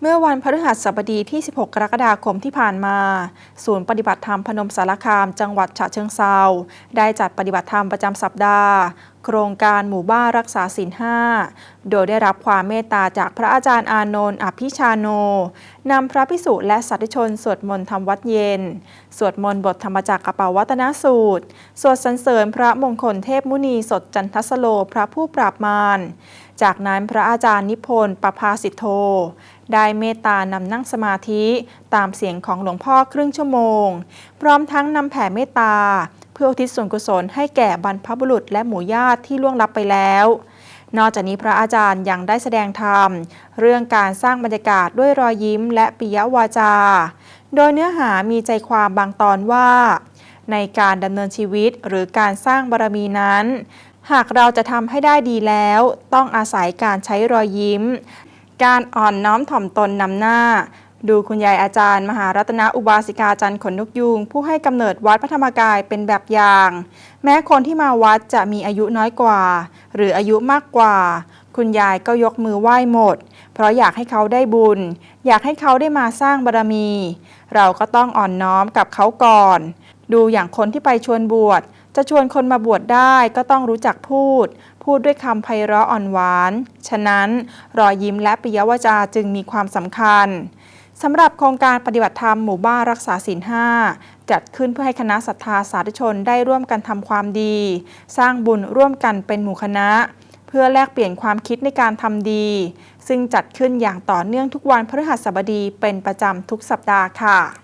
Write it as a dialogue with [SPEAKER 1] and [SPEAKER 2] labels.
[SPEAKER 1] เมื่อวันพฤหัสบดีที่ 16 กรกฎาคมที่ผ่านมา ศูนย์ปฏิบัติธรรมพนมสารคาม จังหวัดฉะเชิงเซาได้จัดปฏิบัติธรรมประจำสัปดาห์ โครงการหมู่บ้านรักษาศีลห้า โดยได้รับความเมตตาจากพระอาจารย์อานนท์อภิชาโน นำพระพิสุและสัตยชนสวดมนต์ทำวัดเย็น สวดมนต์บทธรรมจักรกระเป๋าวัตนสูตร สวดสรรเสริญพระมงคลเทพมุนีสดจันทสโล พระผู้ปราบมาร จากนั้นพระอาจารย์นิพนธ์ประภาสิทโธ ได้เมตตานำนั่งสมาธิตามเสียงของหลวงพ่อครึ่งชั่วโมง พร้อมทั้งนำแผ่เมตตา เพื่ออุทิศส่วนกุศลให้แก่บรรพบุรุษและหมู่ญาติที่ล่วงลับไปแล้ว นอกจากนี้พระอาจารย์ยังได้แสดงธรรม เรื่องการสร้างบรรยากาศด้วยรอยยิ้มและปิยวาจา โดยเนื้อหามีใจความบางตอนว่า ในการดำเนินชีวิตหรือการสร้างบารมีนั้น หากเราจะทำให้ได้ดีแล้ว ต้องอาศัยการใช้รอยยิ้ม การอ่อนน้อมถ่อมตนนำหน้า ดูคุณยายอาจารย์ มหารัตนอุบาสิกาจันทร์ขนนกยูงผู้ให้กำเนิดวัดพระธรรมกายเป็นแบบอย่าง แม้คนที่มาวัดจะมีอายุน้อยกว่า หรืออายุมากกว่า คุณยายก็ยกมือไหว้หมด เพราะอยากให้เขาได้บุญ อยากให้เขาได้มาสร้างบารมี เราก็ต้องอ่อนน้อมกับเขาก่อน ดูอย่างคนที่ไปชวนบวช จะชวนคนมาบวชได้ก็ต้องรู้จักพูด พูดด้วยคำไพเราะอ่อนหวาน ฉะนั้นรอยยิ้มและปิยวาจาจึงมีความสำคัญสำหรับโครงการปฏิบัติธรรมหมู่บ้านรักษาศีลห้าจัดขึ้นเพื่อให้คณะศรัทธาสาธุชนได้ร่วมกันทำความดี สร้างบุญร่วมกันเป็นหมู่คณะ เพื่อแลกเปลี่ยนความคิดในการทำดี ซึ่งจัดขึ้นอย่างต่อเนื่องทุกวันพฤหัสบดีเป็นประจำทุกสัปดาห์ค่ะ